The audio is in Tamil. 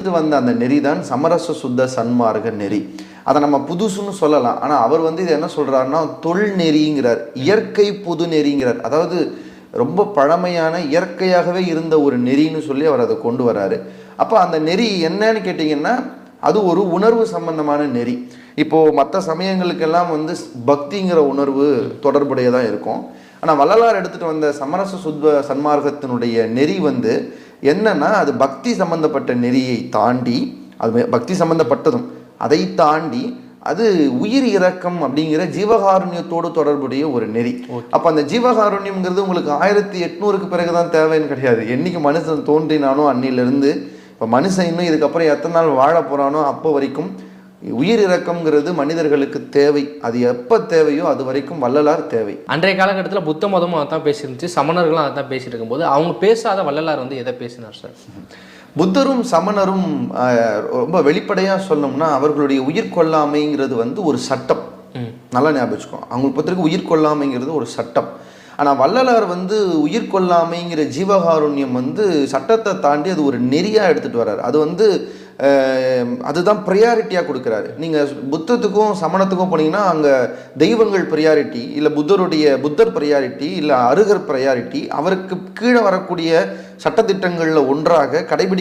எடுத்துகிட்டு வந்த அந்த நெறி தான் சமரச சுத்த சன்மார்க்க நெறி. அதை நம்ம புதுசுன்னு சொல்லலாம். ஆனால் அவர் வந்து இது என்ன சொல்கிறாருன்னா தொல் நெறிங்கிறார் இயற்கை புது நெறிங்கிறார். அதாவது ரொம்ப பழமையான இயற்கையாகவே இருந்த ஒரு நெறின்னு சொல்லி அவர் அதை கொண்டு வராரு. அப்போ அந்த நெறி என்னன்னு கேட்டிங்கன்னா அது ஒரு உணர்வு சம்பந்தமான நெறி. இப்போது மற்ற சமயங்களுக்கெல்லாம் வந்து பக்திங்கிற உணர்வு தொடர்புடையதாக இருக்கும். ஆனால் வள்ளலார் எடுத்துகிட்டு வந்த சமரச சுத்த சன்மார்க்கத்தினுடைய நெறி வந்து என்னன்னா அது பக்தி சம்பந்தப்பட்ட நெறியை தாண்டி அது பக்தி சம்பந்தப்பட்டதும் அதை தாண்டி அது உயிர் இரக்கம் அப்படிங்கிற ஜீவகாருண்யத்தோடு தொடர்புடைய ஒரு நெறி. அப்போ அந்த ஜீவகாருண்யம்ங்கிறது உங்களுக்கு ஆயிரத்தி எட்நூறுக்கு பிறகு தான் தேவைன்னு கிடையாது. என்னைக்கு மனுஷன் தோன்றினானோ அன்னிலிருந்து இப்போ மனுஷன் இன்னும் இதுக்கப்புறம் எத்தனை நாள் வாழ போறானோ அப்போ வரைக்கும் உயிர் இரக்கம்ங்கிறது மனிதர்களுக்கு தேவை. அது எப்போ தேவையோ அது வரைக்கும் வள்ளலார் தேவை. அன்றைய காலகட்டத்தில் புத்த மதமும் அதான் பேசியிருந்துச்சு சமணர்களும் அதான் பேசிட்டு இருக்கும்போது அவங்க பேசாத வள்ளலார் வந்து எதை பேசினார் சார்? புத்தரும் சமணரும் ரொம்ப வெளிப்படையாக சொல்லணும்னா அவர்களுடைய உயிர் கொல்லாமைங்கிறது வந்து ஒரு சட்டம். நல்லா ஞாபகம் வச்சுக்கோ. அவங்க பொறுத்தவரைக்கும் உயிர் கொல்லாமைங்கிறது ஒரு சட்டம். ஆனால் வள்ளலார் வந்து உயிர் கொல்லாமைங்கிற ஜீவகாருண்யம் வந்து சட்டத்தை தாண்டி அது ஒரு நெறியாக எடுத்துகிட்டு வர்றாரு. அது வந்து அதுதான் ப்ரையாரிட்டியாக கொடுக்குறாரு. நீங்கள் புத்தத்துக்கும் சமணத்துக்கும் போனீங்கன்னா அங்கே தெய்வங்கள் ப்ரையாரிட்டி இல்லை புத்தருடைய புத்தர் ப்ரையாரிட்டி இல்லை அருகர் ப்ரையாரிட்டி அவருக்கு கீழே வரக்கூடிய சட்டத்திட்டங்களில் ஒன்றாக கடைபிடி